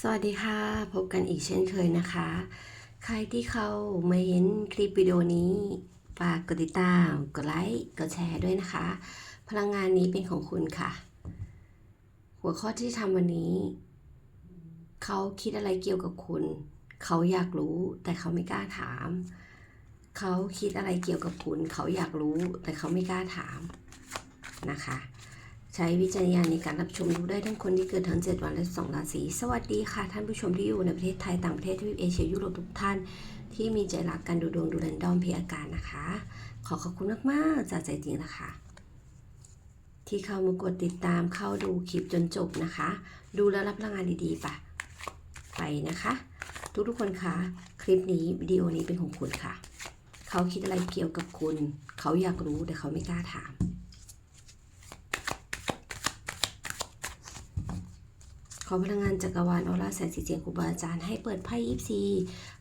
สวัสดีค่ะ พบกันอีกเช่นเคยนะคะ ใครที่เขามาเห็นคลิปวิดีโอนี้ฝากกดติดตาม กดไลค์ กดแชร์ด้วยนะคะ พลังงานนี้เป็นของคุณค่ะ หัวข้อที่ทำวันนี้ เขาคิดอะไรเกี่ยวกับคุณ เขาอยากรู้แต่เขาไม่กล้าถาม เขาคิดอะไรเกี่ยวกับคุณ เขาอยากรู้แต่เขาไม่กล้าถามนะคะ ใช้วิจารณญาณในการรับชมดูได้ทั้งคนที่เกิดทั้ง 7 วันและ 2 ราศี สวัสดีค่ะ ท่านผู้ชมที่อยู่ในประเทศไทยต่างประเทศทวีปเอเชียยุโรปทุกท่าน ที่มีใจรักกันดูดวงดูแรนดอมเพอาการนะคะ ขอขอบคุณมากๆจากใจจริงนะคะ ที่เข้ามากดติดตามเข้าดูคลิปจนจบนะคะ ดูแล้วรับพลังงานดีๆปะไปนะคะ ทุกๆคนคะคลิปนี้วิดีโอนี้เป็นของคุณค่ะ เขาคิดอะไรเกี่ยวกับคุณ เขาอยากรู้แต่เขาไม่กล้าถาม ขอพลังงานจักรวาลออร่าแสงสีเสียงครูบาอาจารย์ให้เปิดไพ่ยิปซี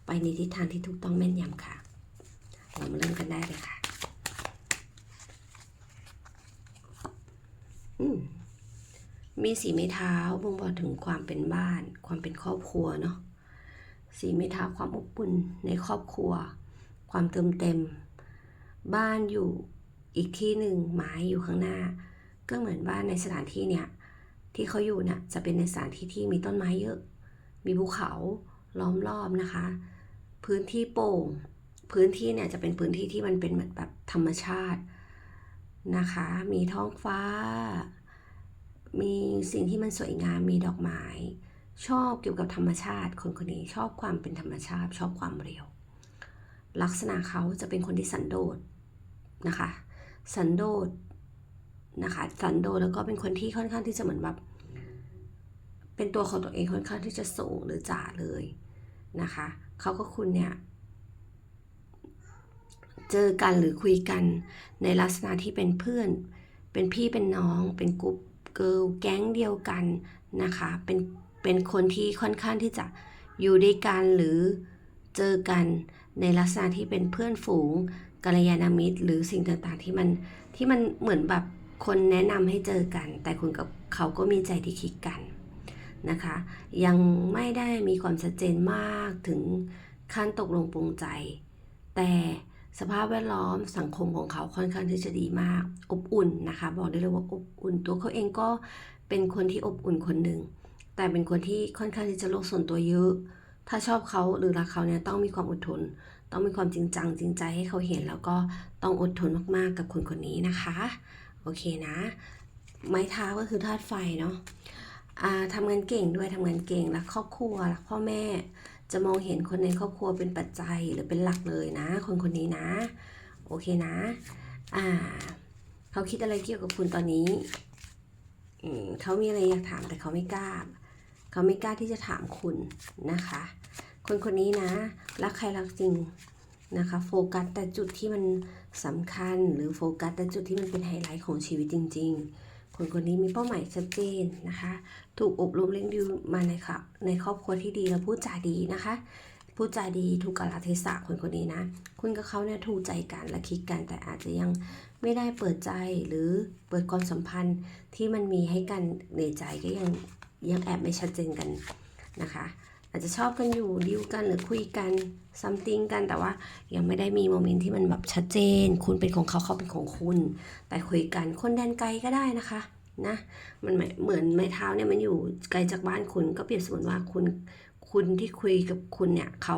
ไปในทิศทางที่ถูกต้องแม่นยำค่ะ เรามาเริ่มกันได้เลยค่ะมมีสีไม้เท้าบ่งบอกถึงความเป็นบ้าน ความเป็นครอบครัวเนาะสีไม้เท้าความอบอุ่นในครอบครัว ความเติมเต็ม บ้านอยู่อีกที่หนึ่งไม้อยู่ข้างหน้า ก็เหมือนบ้านในสถานที่เนี่ย ที่เขาอยู่เนี่ยจะเป็นในสถานที่ที่มีต้นไม้เยอะ มีภูเขาล้อมรอบนะคะ พื้นที่โป่ง พื้นที่เนี่ยจะเป็นพื้นที่ที่มันเป็นเหมือนแบบธรรมชาตินะคะ มีท้องฟ้า มีสิ่งที่มันสวยงาม มีดอกไม้ ชอบเกี่ยวกับธรรมชาติ คนคนนี้ชอบความเป็นธรรมชาติ ชอบความเรียว ลักษณะเขาจะเป็นคนที่สันโดษนะคะ สันโดษ นะคะสันโดแล้วก็เป็นคนที่ค่อนข้างที่จะเหมือนแบบเป็นตัวของตัวเองค่อนข้างที่จะสูงหรือจ่าเลยนะคะเขาก็คุณเนี่ยเจอกันหรือคุยกันในลักษณะที่เป็นเพื่อน เป็นพี่เป็นน้อง เป็นกลุ่มเกิลแก๊งเดียวกันนะคะเป็นเป็นคนที่ค่อนข้างที่จะอยู่ด้วยกันหรือเจอกันในลักษณะที่เป็นเพื่อนฝูงกัลยาณมิตร หรือสิ่งต่างๆที่มันที่มันเหมือนแบบ คนแนะนำให้เจอกัน แต่คุณกับเขาก็มีใจที่คิดกันนะคะ ยังไม่ได้มีความชัดเจนมากถึงขั้นตกลงปรงใจ แต่สภาพแวดล้อมสังคมของเขาค่อนข้างที่จะดีมาก อบอุ่นนะคะ บอกได้เลยว่าอบอุ่น ตัวเขาเองก็เป็นคนที่อบอุ่นคนหนึ่งแต่เป็นคนที่ค่อนข้างที่จะโลกส่วนตัวเยอะ ถ้าชอบเขาหรือรักเขาเนี่ยต้องมีความอดทน ต้องมีความจริงจังจริงใจให้เขาเห็น แล้วก็ต้องอดทนมากๆกับคนคนนี้นะคะ โอเคนะ ไม้เท้าก็คือธาตุไฟเนาะทำงานเก่งด้วยทำงานเก่งรักครอบครัวรักพ่อแม่ จะมองเห็นคนในครอบครัวเป็นปัจจัยหรือเป็นหลักเลยนะ คนคนนี้นะ โอเคนะอ่าเขาคิดอะไรเกี่ยวกับคุณตอนนี้เขามีอะไรอยากถามแต่เขาไม่กล้า เขาไม่กล้าที่จะถามคุณนะคะ คนคนนี้นะ รักใครรักจริง นะคะโฟกัสแต่จุดที่มันสำคัญหรือโฟกัสแต่จุดที่มันเป็นไฮไลท์ของชีวิตจริง ๆ คนคนนี้มีเป้าหมายชัดเจนนะคะ ถูกอบรมเลี้ยงดูมาในค่ะในครอบครัวที่ดีแล้วพูดจาดีนะคะพูดจาดีถูกกาลเทศะคนคนนี้นะ คุณกับเขาเนี่ยถูกใจกันและคิดกันแต่อาจจะยังไม่ได้เปิดใจหรือเปิดความสัมพันธ์ที่มันมีให้กันในใจก็ยังยังแอบไม่ชัดเจนกันนะคะ อาจจะชอบกันอยู่ดิวกันหรือคุยกัน ซัมติงกันแต่ว่ายังไม่ได้มีโมเมนต์ที่มันแบบชัดเจน คุณเป็นของเขาเขาเป็นของคุณ แต่คุยกันคนแดนไกลก็ได้นะคะนะมันเหมือนเหมือนไม้เท้าเนี่ยมันอยู่ไกลจากบ้านคุณก็เปรียบเสมือนว่าคุณคุณที่คุยกับคุณเนี่ยเขา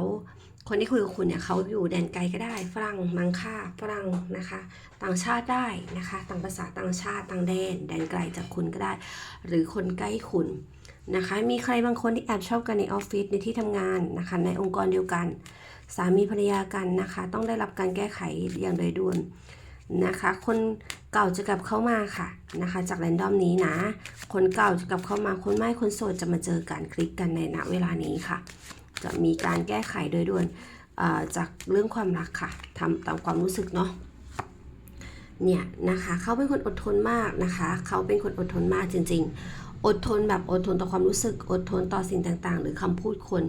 คนที่คุยกับคุณเนี่ยเขาอยู่แดนไกลก็ได้ ฝรั่งมังค่าฝรั่งนะคะ ต่างชาติได้นะคะ ต่างภาษาต่างชาติต่างแดน แดนไกลจากคุณก็ได้ หรือคนใกล้คุณนะคะ มีใครบางคนที่แอบชอบกันในออฟฟิศในที่ทำงานนะคะ ในองค์กรเดียวกัน สามีภรรยากันนะคะ ต้องได้รับการแก้ไขอย่างโดยด่วนนะคะ คนเก่าจะกลับเข้ามาค่ะนะคะ จากแรนดอมนี้นะ คนเก่าจะกลับเข้ามาคนไม่คนโสดจะมาเจอกันคลิกกันในณเวลานี้ค่ะ จะมีการแก้ไขโดยด่วนจากเรื่องความรักค่ะทำตามความรู้สึกเนาะเนี่ยนะคะเขาเป็นคนอดทนมากนะคะเขาเป็นคนอดทนมากจริง ๆ อดทนแบบอดทนต่อความรู้สึกอดทนต่อสิ่งต่างๆ หรือคำพูดคน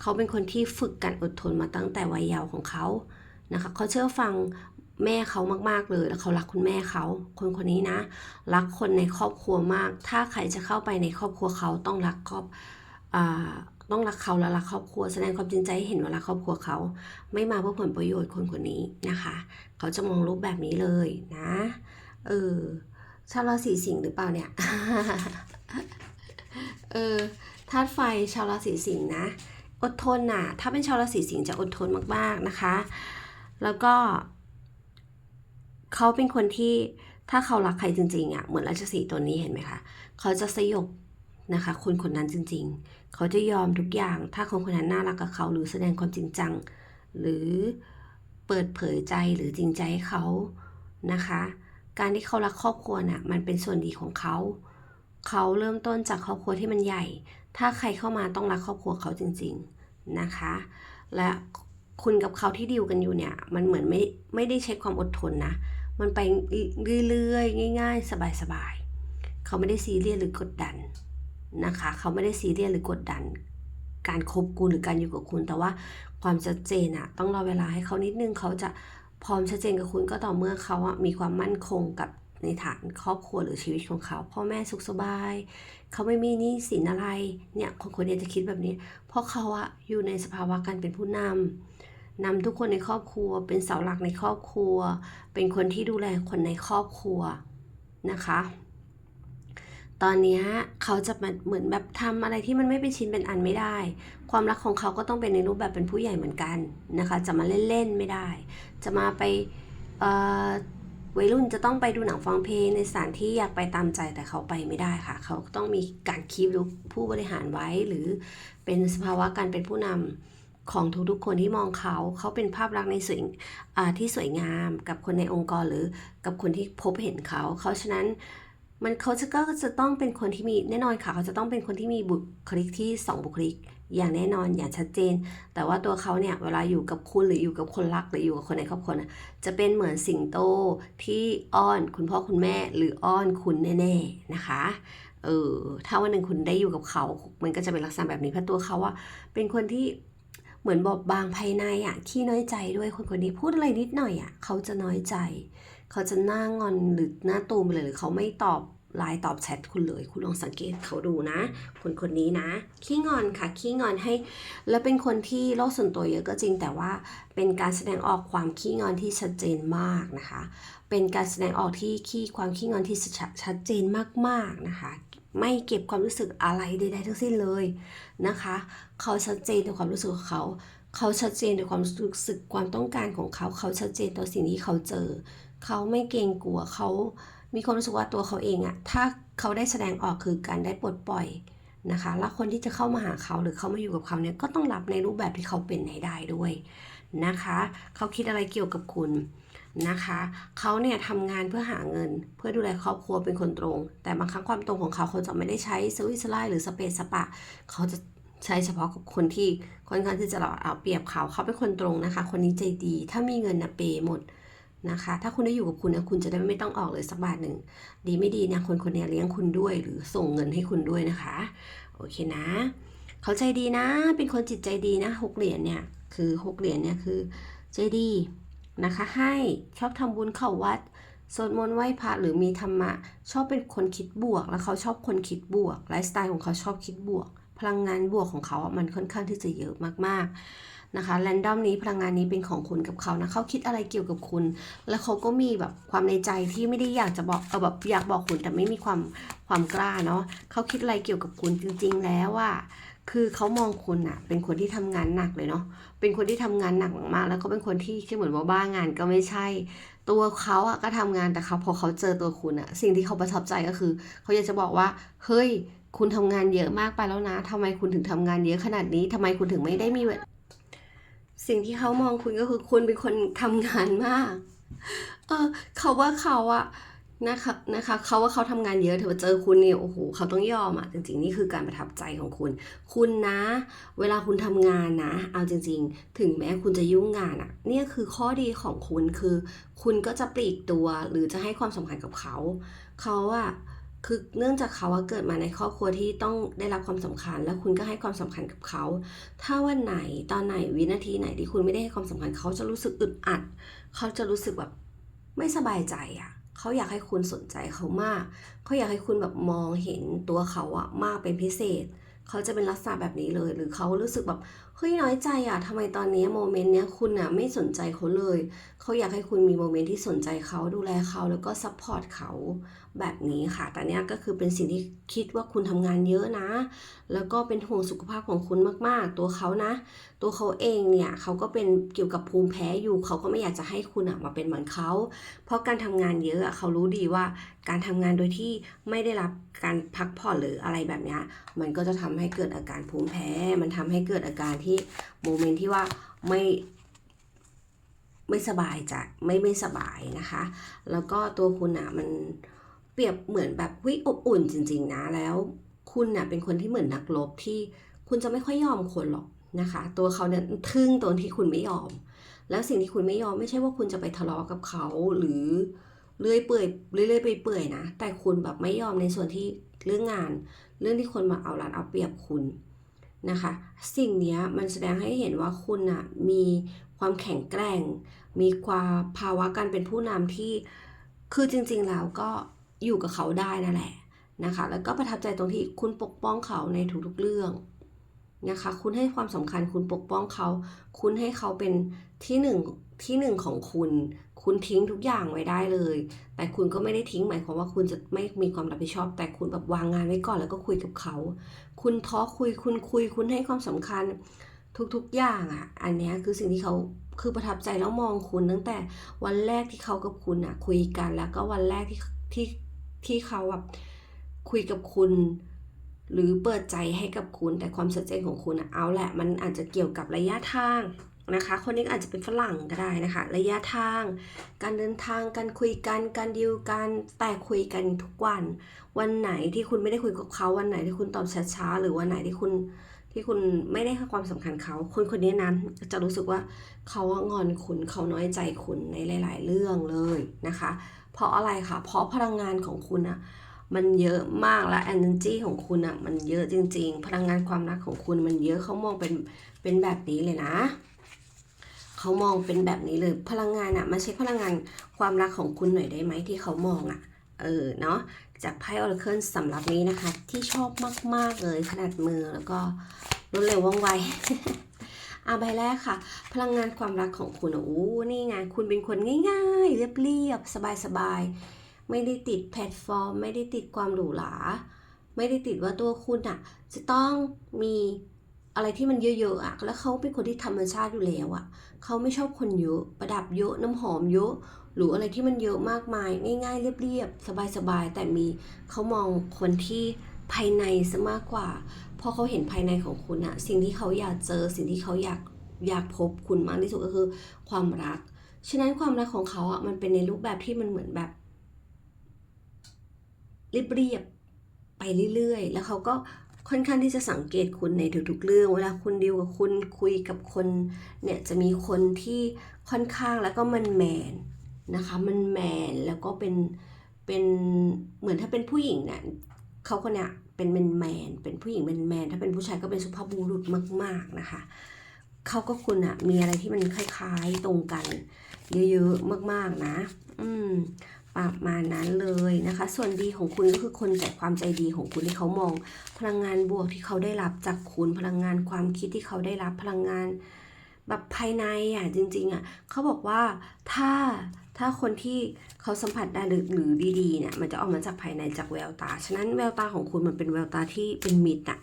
เขาเป็นคนที่ฝึกการอดทนมาตั้งแต่วัยเยาว์ของเขานะคะเขาเชื่อฟังแม่เขามากๆเลยแล้วเขารักคุณแม่เขาคนคนนี้นะ รักคนในครอบครัวมาก ถ้าใครจะเข้าไปในครอบครัวเขาต้องรักครอบอต้องรักเขาและรักครอบครัวแสดงความจริงใจให้เห็นว่ารักครอบครัวเขา ไม่มาเพื่อผลประโยชน์คนคนนี้นะคะ เขาจะมองรูปแบบนี้เลยนะเออชาวราศีสิงห์หรือเปล่าเนี่ยเออธาตุไฟชาวราศีสิงห์นะ อดทนน่ะ ถ้าเป็นชาวราศีสิงห์จะอดทนมากๆนะคะ แล้วก็ เขาเป็นคนที่ถ้าเขารักใครจริงๆอะเหมือนราชสีตัวนี้เห็นไหมคะ เขาจะสยบนะคะ คนคนนั้นจริง ๆ เขาจะยอมทุกอย่าง ถ้าคนคนนั้นน่ารักกับเขาหรือแสดงความจริงจัง หรือเปิดเผยใจหรือจริงใจให้เขานะคะ การที่เขารักครอบครัวน่ะมันเป็นส่วนดีของเขา เขาเริ่มต้นจากครอบครัวที่มันใหญ่ ถ้าใครเข้ามาต้องรักครอบครัวเขาจริง ๆนะคะ และคุณกับเขาที่ดีลกันอยู่เนี่ย มันเหมือนไม่ไม่ได้ใช้ความอดทนนะ มันไปเรื่อยๆง่าย ๆ สบายๆเขาไม่ได้ซีเรียสหรือกดดันนะคะ เขาไม่ได้ซีเรียสหรือกดดัน การคบคุณหรือการอยู่กับคุณ แต่ว่าความชัดเจนอะต้องรอเวลาให้เขานิดนึงเขาจะพร้อมชัดเจนกับคุณก็ต่อเมื่อเขาอะมีความมั่นคงกับ ในฐานครอบครัวหรือชีวิตของเขาพ่อแม่สุขสบาย เขาไม่มีหนี้สินอะไรเนี่ยคนคนนี้จะคิดแบบนี้ เพราะเขาอะอยู่ในสภาวะการเป็นผู้นำนำทุกคนในครอบครัว เป็นเสาหลักในครอบครัว เป็นคนที่ดูแลคนในครอบครัวนะคะ ตอนนี้เขาจะมาเหมือนแบบทำอะไรที่มันไม่เป็นชิ้นเป็นอันไม่ได้ ความรักของเขาก็ต้องเป็นในรูปแบบเป็นผู้ใหญ่เหมือนกันนะคะ จะมาเล่นๆไม่ได้ จะมาไปเอ่อ วัยรุ่นจะต้องไปดูหนังฟังเพลงในสถานที่อยากไปตามใจแต่เขาไปไม่ได้ค่ะ เขาต้องมีการคีบลุกผู้บริหารไว้ หรือเป็นสภาวะการเป็นผู้นำของทุกๆคนที่มองเขา เขาเป็นภาพลักษณ์ในสวยอ่าที่สวยงามกับคนในองค์กรหรือกับคนที่พบเห็นเขา เขาฉะนั้นมันเขาจะก็จะต้องเป็นคนที่มีแน่นอนค่ะเขาจะต้องเป็นคนที่มีบุคลิกที่สองบุคลิก อย่างแน่นอนอย่างชัดเจน แต่ว่าตัวเขาเนี่ยเวลาอยู่กับคุณหรืออยู่กับคนรักหรืออยู่กับคนในครอบครัวจะเป็นเหมือนสิงโตที่อ้อนคุณพ่อคุณแม่หรืออ้อนคุณแน่ๆนะคะเออถ้าวันหนึ่งคุณได้อยู่กับเขา มันก็จะเป็นลักษณะแบบนี้เพราะตัวเขาอะเป็นคนที่เหมือนบอบบางภายในอะขี้น้อยใจด้วยคนคนนี้พูดอะไรนิดหน่อยอะเขาจะน้อยใจ เขาจะหน้างอนหรือหน้าตูมไปเลยหรือเขาไม่ตอบ ไลน์ตอบแชทคุณเลย คุณลองสังเกตเขาดูนะ คนคนนี้นะ ขี้งอนค่ะ ขี้งอนให้ แล้วเป็นคนที่โลกส่วนตัวเยอะก็จริง แต่ว่าเป็นการแสดงออกความขี้งอนที่ชัดเจนมากนะคะ เป็นการแสดงออกที่ขี้ความขี้งอนที่ชัดเจนมากๆนะคะ ไม่เก็บความรู้สึกอะไรใดๆทั้งสิ้นเลยนะคะ เขาชัดเจนในความรู้สึกของเขาเขาชัดเจนในความรู้สึกความต้องการของเขา เขาชัดเจนต่อสิ่งที่เขาเจอ เขาไม่เกรงกลัวเขา มีความรู้สึกว่าตัวเขาเองอะถ้าเขาได้แสดงออกคือการได้ปลดปล่อยนะคะ แล้วคนที่จะเข้ามาหาเขาหรือเข้ามาอยู่กับเขาเนี่ยก็ต้องรับในรูปแบบที่เขาเป็นให้ได้ด้วยนะคะ เขาคิดอะไรเกี่ยวกับคุณนะคะ เขาเนี่ยทำงานเพื่อหาเงิน เพื่อดูแลครอบครัวเป็นคนตรง แต่บางครั้งความตรงของเขาเขาจะไม่ได้ใช้สวิสไลหรือสเปซสปะ เขาจะใช้เฉพาะกับคนที่ค่อนข้างที่จะเอาเปรียบเขาเขาเป็นคนตรงนะคะ คนนี้ใจดี ถ้ามีเงินนะเปย์หมด นะคะ ถ้าคุณได้อยู่กับคุณนะคุณจะได้ไม่ต้องออกเลยสักบาทหนึ่ง ดีไม่ดีเนี่ยคนคนนี้เลี้ยงคุณด้วย หรือส่งเงินให้คุณด้วยนะคะ โอเคนะ เขาใจดีนะ เป็นคนจิตใจดีนะหกเหรียญเนี่ยคือหกเหรียญเนี่ยคือใจดีนะคะ ให้ชอบทำบุญเข้าวัดสวดมนต์ไหว้พระหรือมีธรรมะ ชอบเป็นคนคิดบวก แล้วเขาชอบคนคิดบวกไลฟ์สไตล์ของเขาชอบคิดบวก พลังงานบวกของเขาอะมันค่อนข้างที่จะเยอะมากๆ นะคะแรนดอมนี้พลังงานนี้เป็นของคุณกับเขานะเขาคิดอะไรเกี่ยวกับคุณ แล้วเขาก็มีแบบความในใจที่ไม่ได้อยากจะบอกเออแบบอยากบอกคุณแต่ไม่มีความความกล้าเนาะเขาคิดอะไรเกี่ยวกับคุณจริง ๆ แล้วว่าคือเขามองคุณอะเป็นคนที่ทำงานหนักเลยเนาะเป็นคนที่ทำงานหนักมาก แล้วก็เป็นคนที่ที่เหมือนว่าบ้างานก็ไม่ใช่ ตัวเขาอะก็ทำงานแต่เขาพอเขาเจอตัวคุณอะสิ่งที่เขาประทับใจก็คือ เขาอยากจะบอกว่า เฮ้ย คุณทำงานเยอะมากไปแล้วนะทำไมคุณถึงทำงานเยอะขนาดนี้ทำไมคุณถึงไม่ได้มี สิ่งที่เขามองคุณก็คือคุณเป็นคนทำงานมาก เออเขาว่าเขาอะนะคะนะคะเขาว่าเขาทำงานเยอะแต่ว่าเจอคุณเนี่ยโอ้โหเขาต้องยอมอะจริงๆนี่คือการประทับใจของคุณ คุณนะ เวลาคุณทำงานนะ เอาจริง ๆ ถึงแม้คุณจะยุ่งงานอะเนี่ยคือข้อดีของคุณคือ คุณก็จะปลีกตัวหรือจะให้ความสำคัญกับเขา เขาอะ คือเนื่องจากเขาเกิดมาในครอบครัวที่ต้องได้รับความสำคัญ แล้วคุณก็ให้ความสำคัญกับเขา ถ้าวันไหนตอนไหนวินาทีไหนที่คุณไม่ได้ให้ความสำคัญ เขาจะรู้สึกอึดอัด เขาจะรู้สึกแบบไม่สบายใจอะเขาอยากให้คุณสนใจเขามาก เขาอยากให้คุณแบบมองเห็นตัวเขาอะมากเป็นพิเศษ เขาจะเป็นลักษณะแบบนี้เลย หรือเขารู้สึกแบบเฮ้ยน้อยใจอะทำไมตอนนี้โมเมนต์เนี้ยคุณอะไม่สนใจเขาเลย เขาอยากให้คุณมีโมเมนต์ที่สนใจเขาดูแลเขาแล้วก็ซัพพอร์ตเขาแบบนี้ค่ะ แต่เนี้ยก็คือเป็นสิ่งที่คิดว่าคุณทำงานเยอะนะ แล้วก็เป็นห่วงสุขภาพของคุณมากๆ ตัวเขานะ ตัวเขาเองเนี่ยเขาก็เป็นเกี่ยวกับภูมิแพ้อยู่ เขาก็ไม่อยากจะให้คุณอะมาเป็นเหมือนเขา เพราะการทำงานเยอะอะเขารู้ดีว่าการทำงานโดยที่ไม่ได้รับการพักผ่อนหรืออะไรแบบเนี้ยมันก็จะทำให้เกิดอาการภูมิแพ้ มันทำให้เกิดอาการที่โมเมนต์ที่ว่าไม่ไม่สบายจะไม่ไม่สบายนะคะ แล้วก็ตัวคุณอะมันเปรียบเหมือนแบบวิอบอุ่นจริง ๆ นะ แล้วคุณน่ะเป็นคนที่เหมือนนักรบที่คุณจะไม่ค่อยยอมคนหรอกนะคะ ตัวเขาเนี่ยทึ่งตรงที่คุณไม่ยอม แล้วสิ่งที่คุณไม่ยอมไม่ใช่ว่าคุณจะไปทะเลาะกับเขาหรือเลื่อยเปื่อยเรื่อยๆไปเปื่อยนะ แต่คุณแบบไม่ยอมในส่วนที่เรื่องงาน เรื่องที่คนมาเอารัดเอาเปรียบคุณ นะคะ สิ่งนี้มันแสดงให้เห็นว่าคุณอะมีความแข็งแกร่ง มีความภาวะการเป็นผู้นำที่คือจริงๆแล้วก็อยู่กับเขาได้นั่นแหละนะคะ แล้วก็ประทับใจตรงที่คุณปกป้องเขาในทุกๆเรื่องนะคะ คุณให้ความสำคัญคุณปกป้องเขา คุณให้เขาเป็นที่หนึ่ง ที่หนึ่งของคุณ คุณทิ้งทุกอย่างไว้ได้เลย แต่คุณก็ไม่ได้ทิ้งหมายความว่าคุณจะไม่มีความรับผิดชอบ แต่คุณแบบวางงานไว้ก่อนแล้วก็คุยกับเขา คุณท้อคุยคุณคุย คุณให้ความสำคัญทุกๆอย่างอะ อันนี้คือสิ่งที่เขาคือประทับใจแล้วมองคุณตั้งแต่วันแรกที่เขากับคุณอะ คุยกันแล้วก็วันแรกที่ที่ที่เขาแบบคุยกับคุณ หรือเปิดใจให้กับคุณแต่ความชัดเจนของคุณอะเอาแหละ มันอาจจะเกี่ยวกับระยะทาง นะคะ คนนี้อาจจะเป็นฝรั่งก็ได้นะคะ ระยะทาง การเดินทาง การคุยกัน การดีลกัน แต่คุยกันทุกวัน วันไหนที่คุณไม่ได้คุยกับเขา วันไหนที่คุณตอบช้าๆ หรือวันไหนที่คุณที่คุณไม่ได้ให้ความสำคัญเขาคนคนนี้นั้นจะรู้สึกว่าเขางอนคุณเขาน้อยใจคุณในหลาย ๆ เรื่องเลยนะคะ เพราะอะไรคะเพราะพลังงานของคุณอะมันเยอะมากและ energy ของคุณอะมันเยอะจริง ๆ พลังงานความรักของคุณมันเยอะเขามองเป็นเป็นแบบนี้เลยนะ เขามองเป็นแบบนี้เลยพลังงานอะมาเช็คพลังงานความรักของคุณหน่อยได้ไหมที่เขามองอะเออเนาะจากไพ่ออร์เคิลสำหรับนี้นะคะ ที่ชอบมาก ๆ เลยขนาดมือแล้วก็รวดเร็วว่องไวอาใบแรกค่ะ พลังงานความรักของคุณอะอู้นี่ไงคุณเป็นคนง่ายๆ เรียบๆสบายๆ ไม่ได้ติดแพลตฟอร์ม ไม่ได้ติดความหรูหราไม่ได้ติดว่าตัวคุณอะจะต้องมี อะไรที่มันเยอะๆอะแล้วเขาเป็นคนที่ธรรมชาติอยู่แล้วอะเขาไม่ชอบคนเยอะประดับเยอะน้ำหอมเยอะหรืออะไรที่มันเยอะมากมาย ง่าย ๆ เรียบๆสบายๆแต่มีเขามองคนที่ภายในซะมากกว่าพอเขาเห็นภายในของคุณอะสิ่งที่เขาอยากเจอสิ่งที่เขาอยากอยากพบคุณมากที่สุดก็คือความรัก ฉะนั้นความรักของเขาอะมันเป็นในรูปแบบที่มันเหมือนแบบเรียบๆไปเรื่อยๆ แล้วเขาก็ ค่อนข้างที่จะสังเกตคุณในทุกๆเรื่อง เวลาคุณดีลกับคุณคุยกับคนเนี่ยจะมีคนที่ค่อนข้างแล้วก็มันแมนนะคะมันแมนแล้วก็เป็นเป็นเหมือนถ้าเป็นผู้หญิงเนี่ยเขาคนเนี้ยเป็นแมนแมนเป็นผู้หญิงเป็นแมนถ้าเป็นผู้ชายก็เป็นสุภาพบุรุษมาก ๆนะคะเขาก็คุณอะมีอะไรที่มันคล้ายๆตรงกัน เยอะๆมากๆนะ อืม ประมาณนั้นเลยนะคะ ส่วนดีของคุณก็คือคนแต่ความใจดีของคุณที่เขามอง พลังงานบวกที่เขาได้รับจากคุณพลังงานความคิดที่เขาได้รับพลังงาน แบบภายในอะจริงๆอะเขาบอกว่าถ้าถ้าคนที่เขาสัมผัสได้หรือหรือดีๆเนี่ยมันจะออกมาจากภายในจากแววตา ฉะนั้นแววตาของคุณมันเป็นแววตาที่เป็นมิตรอะ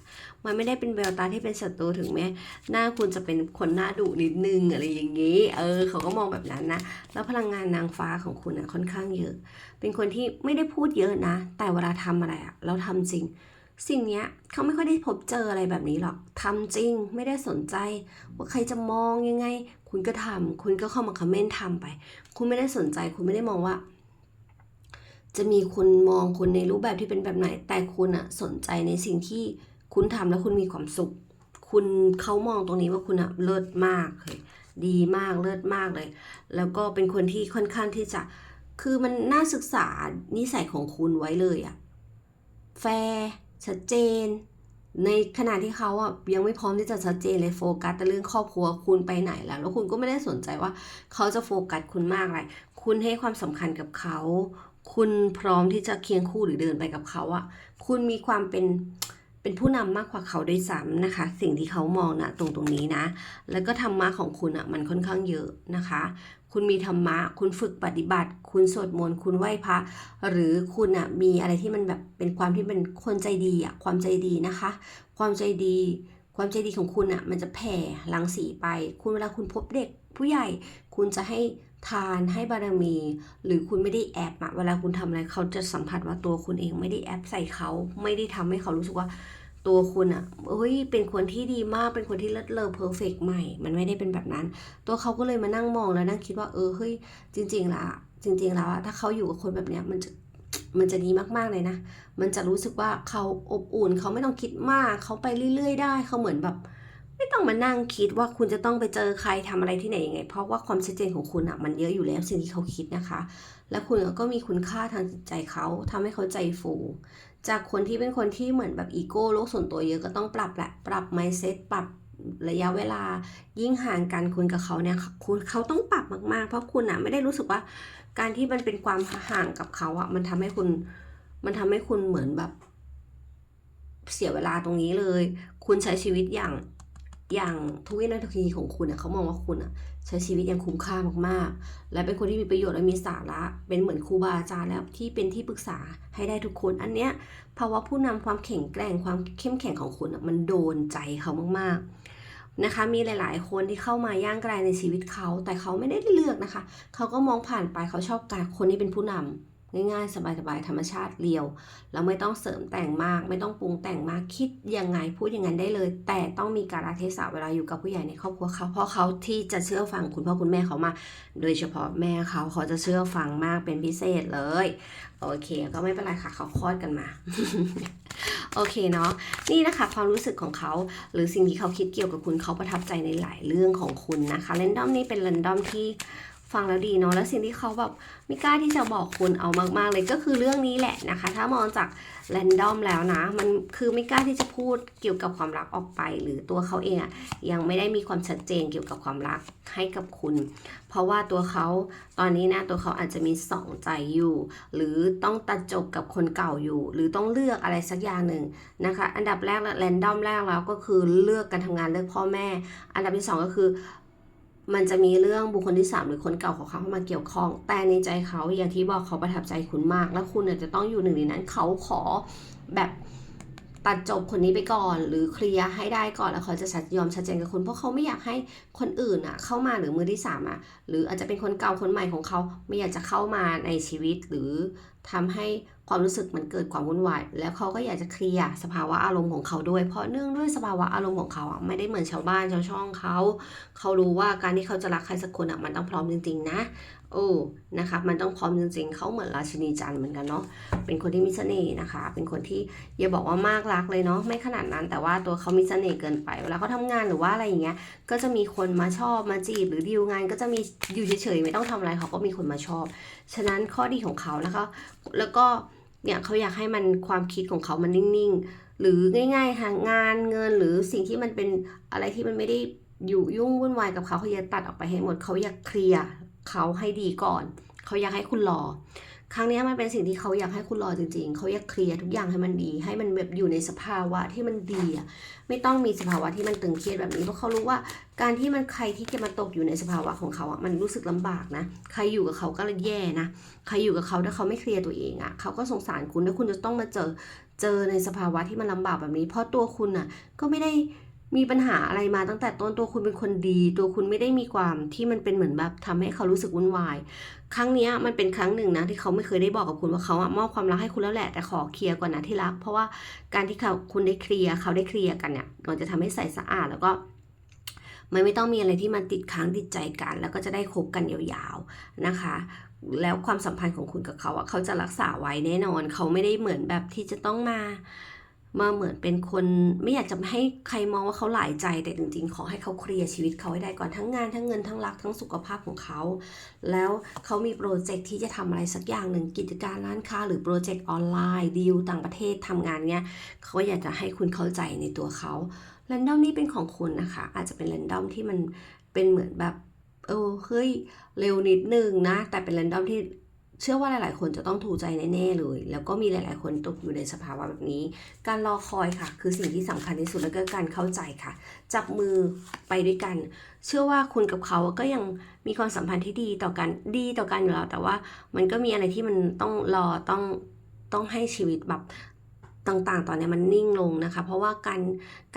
มันไม่ได้เป็นแววตาที่เป็นศัตรูถึงแม้หน้าคุณจะเป็นคนหน้าดุนิดนึงอะไรอย่างนี้ เออเขาก็มองแบบนั้นนะแล้วพลังงานนางฟ้าของคุณอะค่อนข้างเยอะ เป็นคนที่ไม่ได้พูดเยอะนะ แต่เวลาทำอะไรอะเราทำจริง สิ่งเนี้ยเขาไม่ค่อยได้พบเจออะไรแบบนี้หรอกทำจริงไม่ได้สนใจ ว่าใครจะมองยังไง คุณก็ทำคุณก็เข้ามาคอมเมนต์ทำไป คุณไม่ได้สนใจ คุณไม่ได้มองว่า จะมีคนมองคุณในรูปแบบที่เป็นแบบไหน แต่คุณอะสนใจในสิ่งที่คุณทำแล้วคุณมีความสุข คุณเขามองตรงนี้ว่าคุณอะเลิศมากเลยดีมากเลิศมากเลย แล้วก็เป็นคนที่ค่อนข้างที่จะ คือมันน่าศึกษานิสัยของคุณไว้เลยอะแฟร์ ชัดเจน ในขณะที่เขาอะยังไม่พร้อมที่จะชัดเจนเลยโฟกัสแต่เรื่องครอบครัวคุณไปไหนแล้ว แล้วคุณก็ไม่ได้สนใจว่าเขาจะโฟกัสคุณมากอะไรคุณให้ความสำคัญกับเขา คุณพร้อมที่จะเคียงคู่หรือเดินไปกับเขาอะคุณมีความเป็นเป็นผู้นำมากกว่าเขาด้วยซ้ำนะคะ สิ่งที่เขามองนะตรงตรงนี้นะ แล้วก็ธรรมะของคุณอะมันค่อนข้างเยอะนะคะ คุณมีธรรมะ คุณฝึกปฏิบัติ คุณสวดมนต์ คุณไหว้พระ หรือคุณอะมีอะไรที่มันแบบเป็นความที่เป็นคนใจดีอะ ความใจดีนะคะ ความใจดี ความใจดีของคุณอะ มันจะแผ่รังสีไป คุณเวลาคุณพบเด็กผู้ใหญ่ คุณจะให้ทานให้บารมี หรือคุณไม่ได้แอบอะเวลาคุณทำอะไรเขาจะสัมผัสว่าตัวคุณเองไม่ได้แอบใส่เขา ไม่ได้ทำให้เขารู้สึกว่า ตัวคุณอะเฮ้ย เป็นคนที่ดีมาก เป็นคนที่เลิศเลอเพอร์เฟกใหม่ มันไม่ได้เป็นแบบนั้น ตัวเขาก็เลยมานั่งมองแล้วนั่งคิดว่า เออ เฮ้ย จริงๆละจริง ๆ แล้วอะถ้าเขาอยู่กับคนแบบเนี้ย มันจะมันจะดีมากๆเลยนะ มันจะรู้สึกว่าเขาอบอุ่น เขาไม่ต้องคิดมาก เขาไปเรื่อย ๆ ได้ เขาเหมือนแบบ ไม่ต้องมานั่งคิดว่าคุณจะต้องไปเจอใครทำอะไรที่ไหนยังไง เพราะว่าความชัดเจนของคุณอะมันเยอะอยู่แล้วสิ่งที่เขาคิดนะคะ และคุณก็มีคุณค่าทางจิตใจเขาทำให้เขาใจฟู จากคนที่เป็นคนที่เหมือนแบบอีโก้โลกส่วนตัวเยอะก็ต้องปรับแหละ ปรับ mindset ปรับระยะเวลา ยิ่งห่างกันคุณกับเขาเนี่ยคุณเขาต้องปรับมากๆ เพราะคุณอะไม่ได้รู้สึกว่าการที่มันเป็นความห่างกับเขาอะมันทำให้คุณ มันทำให้คุณเหมือนแบบเสียเวลาตรงนี้เลย คุณใช้ชีวิตอย่าง อย่างทุกวินาทีของคุณอะเขามองว่าคุณอะใช้ชีวิตอย่างคุ้มค่ามากๆ และเป็นคนที่มีประโยชน์และมีสาระเป็นเหมือนครูบาอาจารย์แล้วที่เป็นที่ปรึกษาให้ได้ทุกคน อันเนี้ยภาวะผู้นำความแข็งแกร่งความเข้มแข็งของคุณอะมันโดนใจเขามากๆนะคะ มีหลาย ๆ คนที่เข้ามาย่างไกลในชีวิตเขา แต่เขาไม่ได้เลือกนะคะ เขาก็มองผ่านไปเขาชอบการคนที่เป็นผู้นำ ง่ายๆ สบายๆ ธรรมชาติเรียวแล้วไม่ต้องเสริมแต่งมาก ไม่ต้องปรุงแต่งมาก คิดยังไงพูดอย่างนั้นได้เลย แต่ต้องมีการเทศะเวลาอยู่กับผู้ใหญ่ในครอบครัวเขา เพราะเขาที่จะเชื่อฟังคุณพ่อคุณแม่เขามา โดยเฉพาะแม่เขาเขาจะเชื่อฟังมากเป็นพิเศษเลย โอเค ก็ไม่เป็นไรค่ะเขาคลอดกันมา โอเคเนาะ นี่นะคะความรู้สึกของเขา หรือสิ่งที่เขาคิดเกี่ยวกับคุณเขาประทับใจในหลายเรื่องของคุณนะคะเรนดอมนี่เป็นเรนดอมที่ ฟังแล้วดีเนาะแล้วสิ่งที่เขาแบบไม่กล้าที่จะบอกคุณเอามากๆเลยก็คือเรื่องนี้แหละนะคะ ถ้ามองจากแรนดอมแล้วนะ มันคือไม่กล้าที่จะพูดเกี่ยวกับความรักออกไป หรือตัวเขาเองอะยังไม่ได้มีความชัดเจนเกี่ยวกับความรักให้กับคุณ เพราะว่าตัวเขาตอนนี้นะตัวเขาอาจจะมีสองใจอยู่ หรือต้องตัดจบกับคนเก่าอยู่ หรือต้องเลือกอะไรสักอย่างหนึ่งนะคะ อันดับแรกแรนดอมแรกแล้วก็คือเลือกการทำงานเลือกพ่อแม่ อันดับที่สองก็คือ มันจะมีเรื่องบุคคลที่สามหรือคนเก่าของเขาเข้ามาเกี่ยวข้อง แต่ในใจเขาอย่างที่บอกเขาประทับใจคุณมาก แล้วคุณเนี่ยจะต้องอยู่หนึ่งในนั้นเขาขอแบบตัดจบคนนี้ไปก่อน หรือเคลียร์ให้ได้ก่อนแล้วเขาจะชัดยอมชัดเจนกับคุณเพราะเขาไม่อยากให้คนอื่นอะเข้ามาหรือมือที่สามอะหรืออาจจะเป็นคนเก่าคนใหม่ของเขาไม่อยากจะเข้ามาในชีวิตหรือทำให้ความรู้สึกมันเกิดความวุ่นวาย แล้วเขาก็อยากจะเคลียร์สภาวะอารมณ์ของเขาด้วย เพราะเนื่องด้วยสภาวะอารมณ์ของเขาอะไม่ได้เหมือนชาวบ้านชาวช่องเขา เขารู้ว่าการที่เขาจะรักใครสักคนอะมันต้องพร้อมจริงๆนะโอ้นะคะมันต้องพร้อมจริงๆ เขาเหมือนราชินีจันทร์เหมือนกันเนาะเป็นคนที่มีเสน่ห์นะคะ เป็นคนที่อย่าบอกว่ามากรักเลยเนาะไม่ขนาดนั้น แต่ว่าตัวเขามีเสน่ห์เกินไปเวลาเขาทำงานหรือว่าอะไรอย่างเงี้ยก็จะมีคนมาชอบมาจีบหรือดีลงาน ก็จะมีอยู่เฉยๆไม่ต้องทำอะไรเขาก็มีคนมาชอบ ฉะนั้นข้อดีของเขาแล้วก็แล้วก็เนี่ยเขาอยากให้มันความคิดของเขามันนิ่งๆ หรือง่ายๆทางงานเงินหรือสิ่งที่มันเป็นอะไรที่มันไม่ได้อยู่ยุ่งวุ่นวายกับเขาเขาอยากตัดออกไปให้หมดเขาอยากเคลียร์เขาให้ดีก่อน เขาอยากให้คุณรอ ครั้งนี้มันเป็นสิ่งที่เขาอยากให้คุณรอจริง ๆ เขาอยากเคลียร์ทุกอย่างให้มันดี ให้มันแบบอยู่ในสภาวะที่มันดีอะไม่ต้องมีสภาวะที่มันตึงเครียดแบบนี้ เพราะเขารู้ว่าการที่มันใครที่จะมาตกอยู่ในสภาวะของเขาอะมันรู้สึกลำบากนะ ใครอยู่กับเขาก็แย่นะ ใครอยู่กับเขาถ้าเขาไม่เคลียร์ตัวเองอะเขาก็สงสารคุณแล้วคุณจะต้องมาเจอเจอในสภาวะที่มันลำบากแบบนี้ เพราะตัวคุณอะก็ไม่ได้ มีปัญหาอะไรมาตั้งแต่ต้นตัวคุณเป็นคนดี ตัวคุณไม่ได้มีความที่มันเป็นเหมือนแบบทำให้เขารู้สึกวุ่นวาย ครั้งนี้มันเป็นครั้งหนึ่งนะที่เขาไม่เคยได้บอกกับคุณว่าเขาอะมอบความรักให้คุณแล้วแหละแต่ขอเคลียร์ก่อนนะที่รัก เพราะว่าการที่เขาคุณได้เคลียร์เขาได้เคลียร์กันเนี่ยมันจะทำให้ใสสะอาดแล้วก็มันไม่ต้องมีอะไรที่มันติดค้างติดใจกัน แล้วก็จะได้คบกันยาวๆนะคะ แล้วความสัมพันธ์ของคุณกับเขาอะเขาจะรักษาไว้แน่นอน เขาไม่ได้เหมือนแบบที่จะต้องมา มาเหมือนเป็นคนไม่อยากจะให้ใครมองว่าเขาหลายใจ แต่จริงๆ ขอให้เขาเคลียร์ชีวิตเขาให้ได้ก่อนทั้งงานทั้งเงินทั้งรักทั้งสุขภาพของเขา แล้วเขามีโปรเจกต์ที่จะทำอะไรสักอย่างหนึ่งกิจการร้านค้า หรือโปรเจกต์ออนไลน์ดีลต่างประเทศทำงานเนี้ยเขาอยากจะให้คุณเข้าใจในตัวเขาแรนดอมนี่เป็นของคุณนะคะ อาจจะเป็นแรนดอมที่มันเป็นเหมือนแบบเออเฮ้ยเร็วนิดนึงนะ แต่เป็นแรนดอมที่ เชื่อว่าหลาย ๆ คนจะต้องถูกใจแน่ ๆ เลย แล้วก็มีหลาย ๆ คนตกอยู่ในสภาวะแบบนี้ การรอคอยค่ะ คือสิ่งที่สำคัญที่สุดแล้วก็การเข้าใจค่ะ จับมือไปด้วยกัน เชื่อว่าคุณกับเขาก็ยังมีความสัมพันธ์ที่ดีต่อกันดีต่อกันอยู่แล้ว แต่ว่ามันก็มีอะไรที่มันต้องรอต้องต้องให้ชีวิตแบบต่างๆ ตอนนี้มันนิ่งลงนะคะ เพราะว่าการ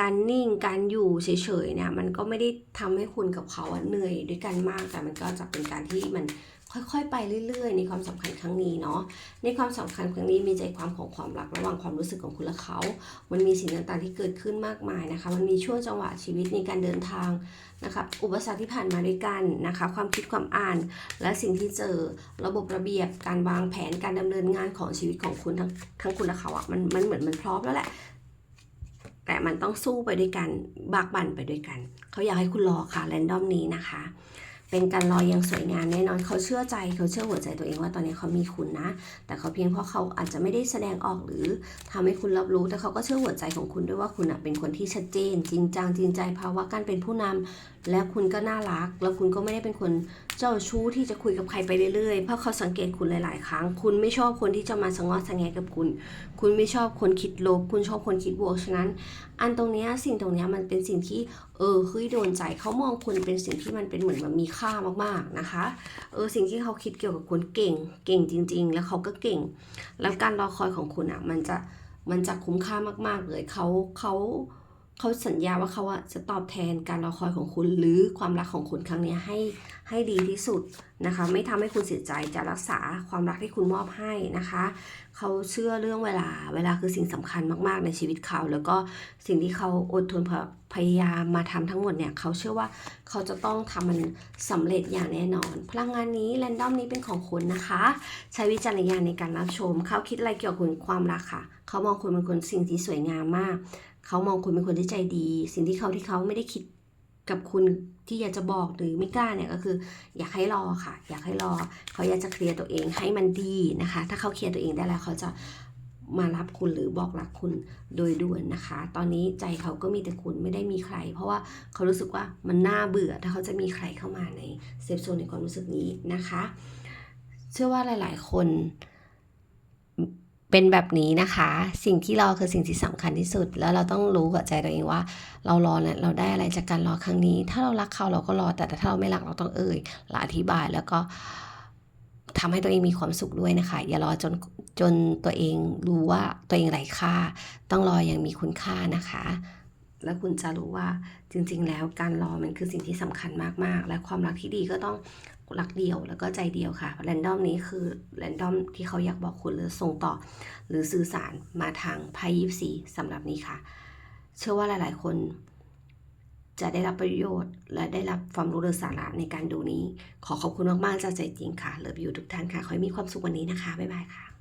การนิ่งการอยู่เฉยๆเนี่ยมันก็ไม่ได้ทำให้คุณกับเขาเหนื่อยด้วยกันมาก แต่มันก็จะเป็นการที่มัน ค่อยๆ ไปเรื่อย ๆ ในความสัมพันธ์ครั้งนี้เนาะ ในความสัมพันธ์ครั้งนี้มีใจความของความรักระหว่างความรู้สึกของคุณและเขา มันมีสิ่งต่างๆที่เกิดขึ้นมากมายนะคะ มันมีช่วงจังหวะชีวิตในการเดินทางนะคะอุปสรรคที่ผ่านมาด้วยกันนะคะ ความคิดความอ่าน และสิ่งที่เจอระบบระเบียบ การวางแผนการดำเนินงานของชีวิตของคุณทั้งทั้งคุณและเขาอะมันมันเหมือนมันพร้อมแล้วแหละแต่มันต้องสู้ไปด้วยกันบากบั่นไปด้วยกัน เขาอยากให้คุณรอค่ะแรนดอมนี้นะคะ เป็นการลอยอย่างสวยงามแน่นอนเขาเชื่อใจเขาเชื่อหัวใจตัวเองว่าตอนนี้เขามีคุณนะ แต่เขาเพียงเพราะเขาอาจจะไม่ได้แสดงออกหรือทำให้คุณรับรู้ แต่เขาก็เชื่อหัวใจของคุณด้วยว่าคุณอะเป็นคนที่ชัดเจน จริงจังจริงใจภาวะการเป็นผู้นำและคุณก็น่ารัก แล้วคุณก็ไม่ได้เป็นคน เจ้าชู้ที่จะคุยกับใครไปเรื่อยๆ เพราะเขาสังเกตคุณหลาย ๆ ครั้ง คุณไม่ชอบคนที่จะมาสงอสะแงกับคุณ คุณไม่ชอบคนคิดลบ คุณชอบคนคิดบวก ฉะนั้น อันตรงนี้สิ่งตรงนี้มันเป็นสิ่งที่ เออเฮ้ยโดนใจเขามองคุณเป็นสิ่งที่มันเป็นเหมือนมันมีค่ามากๆนะคะ เออสิ่งที่เขาคิดเกี่ยวกับคุณเก่ง เก่งจริง ๆ แล้วเขาก็เก่ง แล้วการรอคอยของคุณอะมันจะมันจะคุ้มค่ามาก ๆ เลยเขาเขา เขาสัญญาว่าเขาจะตอบแทนการรอคอยของคุณหรือความรักของคุณครั้งนี้ให้ให้ดีที่สุดนะคะ ไม่ทำให้คุณเสียใจจะรักษาความรักที่คุณมอบให้นะคะเขาเชื่อเรื่องเวลาเวลาคือสิ่งสำคัญมาก ๆ ในชีวิตเขา แล้วก็สิ่งที่เขาอดทนพพยายามมาทำทั้งหมดเนี่ยเขาเชื่อว่าเขาจะต้องทำมันสำเร็จอย่างแน่นอน พลังงานนี้แรนดอมนี้เป็นของคุณนะคะ ใช้วิจารณญาณในการรับชม เขาคิดอะไรเกี่ยวกับคุณความรักค่ะ เขามองคุณเป็นคนสิ่งที่สวยงามมาก เขามองคุณเป็นคนที่ใจดี สิ่งที่เขาที่เขาไม่ได้คิดกับคุณที่อยากจะบอกหรือไม่กล้าเนี่ยก็คือ อยากให้รอค่ะ อยากให้รอ เขาอยากจะเคลียร์ตัวเองให้มันดีนะคะ ถ้าเขาเคลียร์ตัวเองได้แล้วเขาจะมารับคุณหรือบอกรักคุณโดยด่วนนะคะ ตอนนี้ใจเขาก็มีแต่คุณไม่ได้มีใคร เพราะว่าเขารู้สึกว่ามันน่าเบื่อถ้าเขาจะมีใครเข้ามาในเซฟโซนในความรู้สึกนี้นะคะ เชื่อว่าหลาย ๆ คน เป็นแบบนี้นะคะ สิ่งที่รอคือสิ่งที่สำคัญที่สุด แล้วเราต้องรู้กับใจตัวเองว่า เรารอเนี่ยเราได้อะไรจากการรอครั้งนี้ ถ้าเรารักเขาเราก็รอ แต่ถ้าเราไม่รักเราต้องเอ่ยละอธิบายแล้วก็ทำให้ตัวเองมีความสุขด้วยนะคะ อย่ารอจนจนตัวเองรู้ว่าตัวเองไร้ค่า ต้องรออย่างมีคุณค่านะคะ แล้วคุณจะรู้ว่าจริงๆ แล้วการรอมันคือสิ่งที่สำคัญมากๆ และความรักที่ดีก็ต้อง รักเดียวแล้วก็ใจเดียวค่ะแรนดอมนี้คือแรนดอมที่เขาอยากบอกคุณหรือส่งต่อ หรือสื่อสารมาทางไพ่ยิปซีสำหรับนี้ค่ะ เชื่อว่าหลาย ๆ คนจะได้รับประโยชน์ และได้รับความรู้หรือสาระในการดูนี้ ขอขอบคุณมาก ๆ จากใจจริงค่ะเลิฟยูทุกท่านค่ะ ขอให้มีความสุขวันนี้นะคะ บ๊ายบายค่ะ